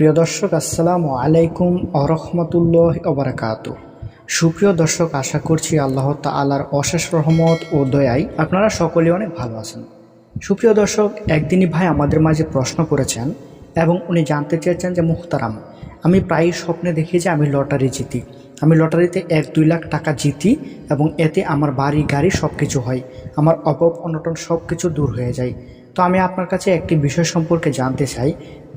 প্রিয় দর্শক, আসসালামু আলাইকুম আরহামতুল্লাহ ওবরাকাত সুপ্রিয় দর্শক, আশা করছি আল্লাহ তালার অশেষ রহমত ও দয়ায় আপনারা সকলে অনেক ভালো আছেন। সুপ্রিয় দর্শক, একদিনই ভাই আমাদের মাঝে প্রশ্ন করেছেন এবং উনি জানতে চেয়েছেন যে, মুখতারাম, আমি প্রায়ই স্বপ্নে দেখি যে আমি লটারি জিতি। আমি লটারিতে এক, দুই লাখ টাকা জিতি এবং এতে আমার বাড়ি, গাড়ি সব কিছু হয়। আমার অভাব, অনটন সব কিছু দূর হয়ে যায়। তো আমি আপনার কাছে একটি বিষয় সম্পর্কে জানতে চাই,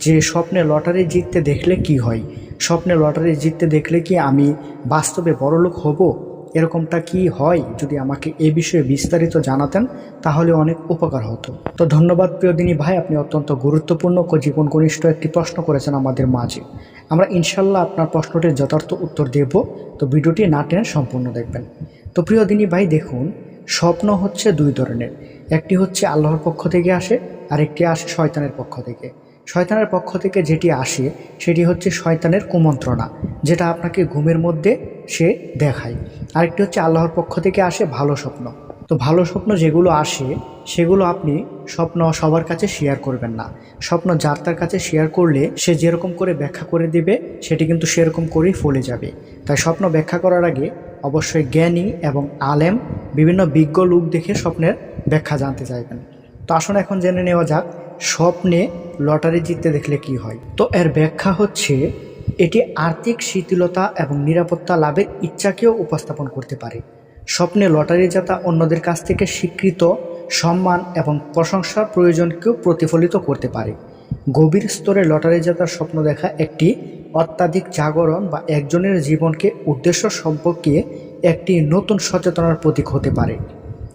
যে স্বপ্নে লটারি জিততে দেখলে কি হয়? স্বপ্নে লটারি জিততে দেখলে কি আমি বাস্তবে বড়লোক হব? এরকমটা কি হয়? যদি আমাকে এ বিষয়ে বিস্তারিত জানাতেন, তাহলে অনেক উপকার হতো। তো ধন্যবাদ প্রিয়দিনী ভাই, আপনি অত্যন্ত গুরুত্বপূর্ণ জীবন ঘনিষ্ঠ একটি প্রশ্ন করেছেন আমাদের মাঝে। আমরা ইনশাল্লাহ আপনার প্রশ্নটির যথার্থ উত্তর দেব, তো ভিডিওটি না টেনে সম্পূর্ণ দেখবেন। তো প্রিয়দিনী ভাই, দেখুন স্বপ্ন হচ্ছে দুই ধরনের। একটি হচ্ছে আল্লাহর পক্ষ থেকে আসে আর একটি আসে শয়তানের পক্ষ থেকে। শয়তানের পক্ষ থেকে যেটি আসে, সেটি হচ্ছে শয়তানের কুমন্ত্রণা, যেটা আপনাকে ঘুমের মধ্যে সে দেখায়। আরেকটি হচ্ছে আল্লাহর পক্ষ থেকে আসে ভালো স্বপ্ন। তো ভালো স্বপ্ন যেগুলো আসে, সেগুলো আপনি স্বপ্ন সবার কাছে শেয়ার করবেন না। স্বপ্ন যার তার কাছে শেয়ার করলে সে যেরকম করে ব্যাখ্যা করে দিবে, সেটি কিন্তু সেরকম করেই ফলে যাবে। তাই স্বপ্ন ব্যাখ্যা করার আগে অবশ্যই জ্ঞানী এবং আলেম, বিভিন্ন বিজ্ঞ লোক দেখে স্বপ্নের ব্যাখ্যা জানতে চাইবেন। তো আসুন এখন জেনে নেওয়া যাক, স্বপ্নে লটারি জিততে দেখলে কি হয়? তো এর ব্যাখ্যা হচ্ছে, এটি আর্থিক শিথিলতা এবং নিরাপত্তা লাভের ইচ্ছাকেও উপস্থাপন করতে পারে। স্বপ্নে লটারি জেতা অন্যদের কাছ থেকে স্বীকৃত সম্মান এবং প্রশংসার প্রয়োজনকেও প্রতিফলিত করতে পারে। গভীর স্তরে লটারি জেতার স্বপ্ন দেখা একটি অত্যাধিক জাগরণ বা একজনের জীবনকে উদ্দেশ্য সম্পর্কে একটি নতুন সচেতনার প্রতীক হতে পারে।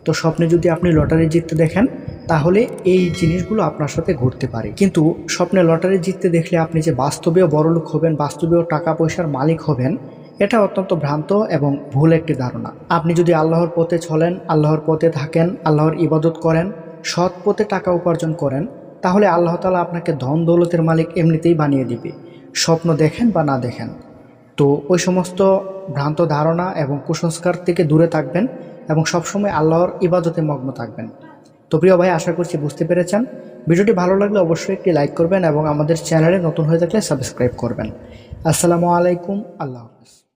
তো স্বপ্নে যদি আপনি লটারি জিততে দেখেন, তাহলে এই জিনিসগুলো আপনার সাথে ঘটতে পারে। কিন্তু স্বপ্নে লটারি জিততে দেখলে আপনি যে বাস্তবেও বড়লোক হবেন, বাস্তবেও টাকা পয়সার মালিক হবেন এটা অত্যন্ত ভ্রান্ত এবং ভুল একটি ধারণা। আপনি যদি আল্লাহর পথে চলেন, আল্লাহর পথে থাকেন, আল্লাহর ইবাদত করেন, সৎ পথে টাকা উপার্জন করেন, তাহলে আল্লাহ তালা আপনাকে ধন দৌলতের মালিক এমনিতেই বানিয়ে দিবে। স্বপ্ন দেখেন বা না দেখেন। তো ওই সমস্ত ভ্রান্ত ধারণা এবং কুসংস্কার থেকে দূরে থাকবেন এবং সবসময় আল্লাহর ইবাদতে মগ্ন থাকবেন। তো প্রিয় ভাই, আশা করছি বুঝতে পেরেছেন। ভিডিওটি ভালো লাগলে অবশ্যই একটি লাইক করবেন এবং আমাদের চ্যানেলে নতুন হয়ে থাকলে সাবস্ক্রাইব করবেন। আসসালামু আলাইকুম, আল্লাহ হাফিজ।